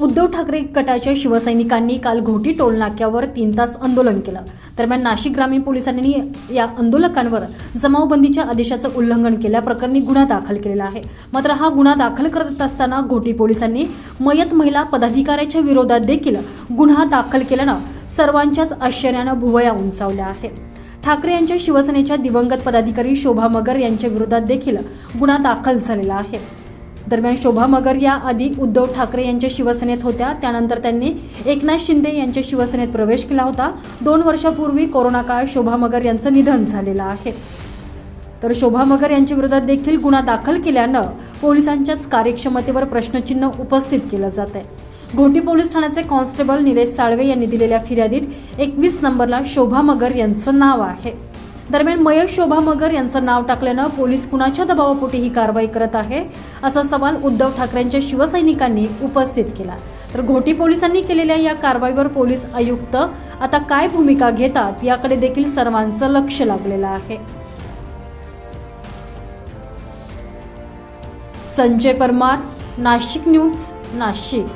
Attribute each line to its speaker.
Speaker 1: उद्धव ठाकरे गटाच्या शिवसैनिकांनी काल घोटी टोल नाक्यावर तीन तास आंदोलन केलं. दरम्यान नाशिक ग्रामीण पोलिसांनी या आंदोलकांवर जमावबंदीच्या आदेशाचं उल्लंघन केल्याप्रकरणी गुन्हा दाखल केलेला आहे. मात्र हा गुन्हा दाखल करत असताना घोटी पोलिसांनी मयत महिला पदाधिकाऱ्याच्या विरोधात देखील गुन्हा दाखल केल्यानं सर्वांच्याच आश्चर्यानं भुवया उंचावल्या आहे ठाकरे यांच्या शिवसेनेच्या दिवंगत पदाधिकारी शोभा मगर यांच्या विरोधात देखील गुन्हा दाखल झालेला आहे. दरम्यान शोभा मगर या आधी उद्धव ठाकरे यांच्या शिवसेनेत होत्या. त्यानंतर त्यांनी एकनाथ शिंदे यांच्या शिवसेनेत प्रवेश केला होता. दोन वर्षापूर्वी कोरोना काळ शोभा मगर यांचं निधन झालेलं आहे. तर शोभा मगर यांच्या विरोधात देखील गुन्हा दाखल केल्यानं पोलिसांच्याच कार्यक्षमतेवर प्रश्नचिन्ह उपस्थित केलं जात आहे घोटी पोलीस ठाण्याचे कॉन्स्टेबल निलेश साळवे यांनी दिलेल्या फिर्यादीत एकवीस नंबरला शोभा मगर यांचं नाव आहे. दरम्यान मयश शोभा मगर यांचं नाव टाकल्यानं पोलीस कुणाच्या दबावापोटी ही कारवाई करत आहे असा सवाल उद्धव ठाकरेंच्या शिवसैनिकांनी उपस्थित केला. तर घोटी पोलिसांनी केलेल्या या कारवाईवर पोलीस आयुक्त आता काय भूमिका घेतात याकडे देखील सर्वांचं लक्ष लागलेलं आहे. संजय परमार नाशिक न्यूज नाशिक.